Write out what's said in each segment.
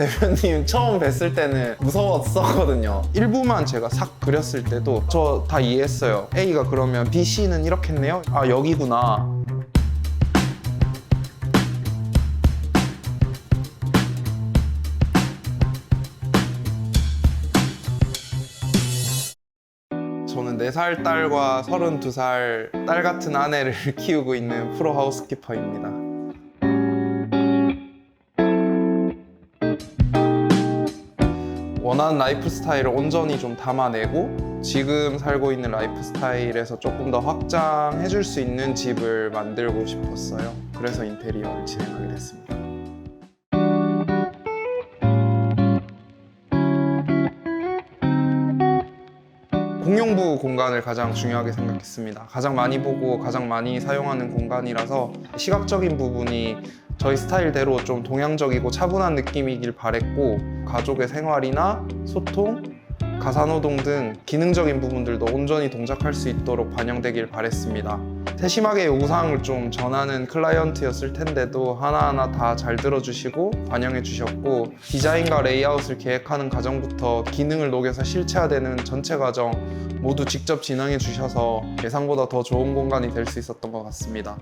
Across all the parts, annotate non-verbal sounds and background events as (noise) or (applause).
대표님 처음 뵀을 때는 무서웠었거든요. 일부만 제가 싹 그렸을 때도 저 다 이해했어요. A가 그러면 B, C는 이렇게 했네요. 아 여기구나. 저는 4살 딸과 32살 딸 같은 아내를 (laughs) 키우고 있는 프로 하우스키퍼입니다. 원하는 라이프 스타일을 온전히 좀 담아내고 지금 살고 있는 라이프 스타일에서 조금 더 확장해 줄 수 있는 집을 만들고 싶었어요. 그래서 인테리어를 진행하게 됐습니다. 공용부 공간을 가장 중요하게 생각했습니다. 가장 많이 보고 가장 많이 사용하는 공간이라서 시각적인 부분이 저희 스타일대로 좀 동양적이고 차분한 느낌이길 바랬고 가족의 생활이나 소통, 가사노동 등 기능적인 부분들도 온전히 동작할 수 있도록 반영되길 바랬습니다. 세심하게 요구사항을 좀 전하는 클라이언트였을 텐데도 하나하나 다 잘 들어주시고 반영해 주셨고 디자인과 레이아웃을 계획하는 과정부터 기능을 녹여서 실체화되는 전체 과정 모두 직접 진행해 주셔서 예상보다 더 좋은 공간이 될 수 있었던 것 같습니다.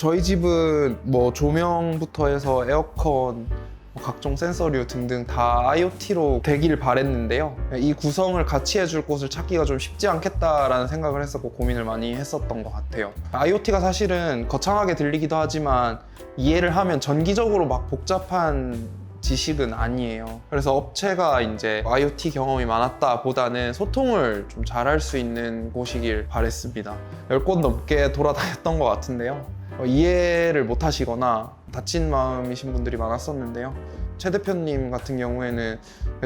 저희 집은 뭐 조명부터 해서 에어컨, 뭐 각종 센서류 등등 다 IoT로 되길 바랬는데요. 이 구성을 같이 해줄 곳을 찾기가 좀 쉽지 않겠다라는 생각을 했었고 고민을 많이 했었던 것 같아요. IoT가 사실은 거창하게 들리기도 하지만 이해를 하면 전기적으로 막 복잡한 지식은 아니에요. 그래서 업체가 이제 IoT 경험이 많았다 보다는 소통을 좀 잘할 수 있는 곳이길 바랬습니다. 10곳 넘게 돌아다녔던 것 같은데요. 어, 이해를 못 하시거나 다친 마음이신 분들이 많았었는데요. 최 대표님 같은 경우에는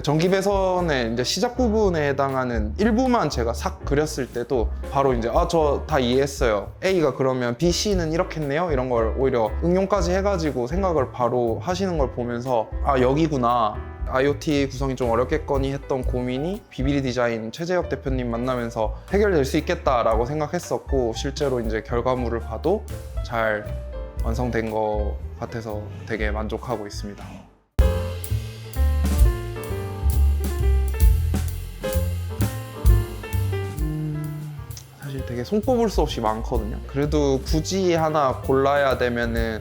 전기 배선의 이제 시작 부분에 해당하는 일부만 제가 싹 그렸을 때도 바로 이제 아 저 다 이해했어요. A가 그러면 B, C는 이렇게 했네요. 이런 걸 오히려 응용까지 해가지고 생각을 바로 하시는 걸 보면서 아 여기구나. IoT 구성이 좀 어렵겠거니 했던 고민이 비비리 디자인 최재혁 대표님 만나면서 해결될 수 있겠다라고 생각했었고 실제로 이제 결과물을 봐도 잘 완성된 것 같아서 되게 만족하고 있습니다. 음, 사실 되게 손꼽을 수 없이 많거든요. 그래도 굳이 하나 골라야 되면은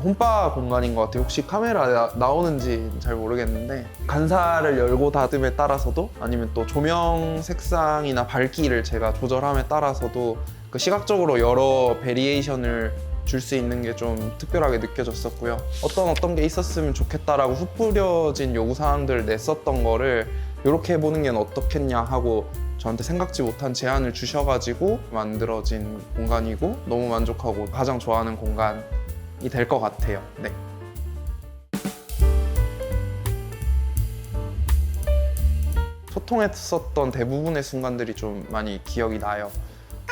홈바 공간인 것 같아요. 혹시 카메라 나, 나오는지 잘 모르겠는데 간사를 열고 닫음에 따라서도 아니면 또 조명 색상이나 밝기를 제가 조절함에 따라서도 그 시각적으로 여러 베리에이션을 줄 수 있는 게 좀 특별하게 느껴졌었고요. 어떤 어떤 게 있었으면 좋겠다라고 흩뿌려진 요구 사항들을 냈었던 거를 이렇게 해보는 게 어떻겠냐 하고 저한테 생각지 못한 제안을 주셔가지고 만들어진 공간이고 너무 만족하고 가장 좋아하는 공간이 될 것 같아요. 네. 소통했었던 대부분의 순간들이 좀 많이 기억이 나요.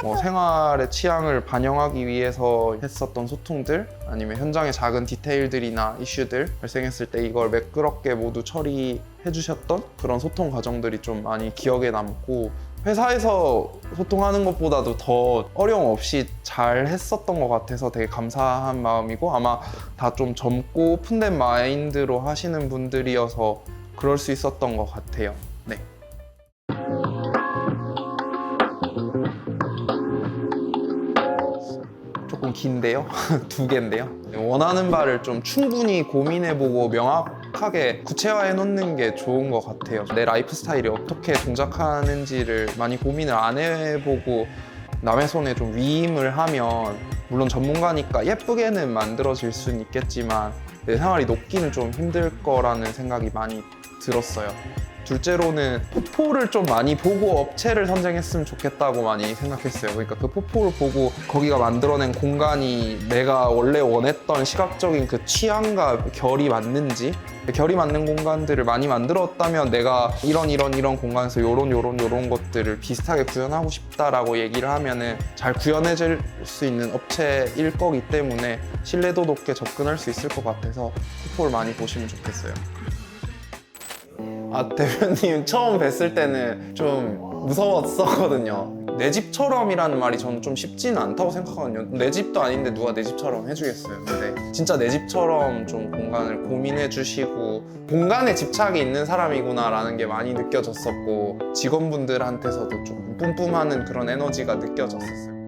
뭐 생활의 취향을 반영하기 위해서 했었던 소통들 아니면 현장의 작은 디테일들이나 이슈들 발생했을 때 이걸 매끄럽게 모두 처리해 주셨던 그런 소통 과정들이 좀 많이 기억에 남고 회사에서 소통하는 것보다도 더 어려움 없이 잘 했었던 것 같아서 되게 감사한 마음이고 아마 다 좀 젊고 오픈된 마인드로 하시는 분들이어서 그럴 수 있었던 것 같아요. 네. 조금 긴데요. (laughs) 두 개인데요. 원하는 바를 좀 충분히 고민해보고 명확 하게 구체화해 놓는 게 좋은 것 같아요. 내 라이프 스타일이 어떻게 동작하는지를 많이 고민을 안 해보고 남의 손에 좀 위임을 하면 물론 전문가니까 예쁘게는 만들어질 수는 있겠지만 내 생활이 높기는 좀 힘들 거라는 생각이 많이 들었어요. 둘째로는 포포를 좀 많이 보고 업체를 선정했으면 좋겠다고 많이 생각했어요. 그러니까 그 포포를 보고 거기가 만들어낸 공간이 내가 원래 원했던 시각적인 그 취향과 결이 맞는지 결이 맞는 공간들을 많이 만들었다면 내가 이런 이런 이런 공간에서 요런 요런 요런 것들을 비슷하게 구현하고 싶다라고 얘기를 하면은 잘 구현해질 수 있는 업체일 거기 때문에 신뢰도 높게 접근할 수 있을 것 같아서 포포를 많이 보시면 좋겠어요. 아 대표님 처음 뵀을 때는 좀 무서웠었거든요. 내 집처럼이라는 말이 저는 좀 쉽지는 않다고 생각하거든요. 내 집도 아닌데 누가 내 집처럼 해주겠어요. 근데 진짜 내 집처럼 좀 공간을 고민해 주시고 공간에 집착이 있는 사람이구나 라는 게 많이 느껴졌었고 직원분들한테서도 좀 뿜뿜하는 그런 에너지가 느껴졌었어요.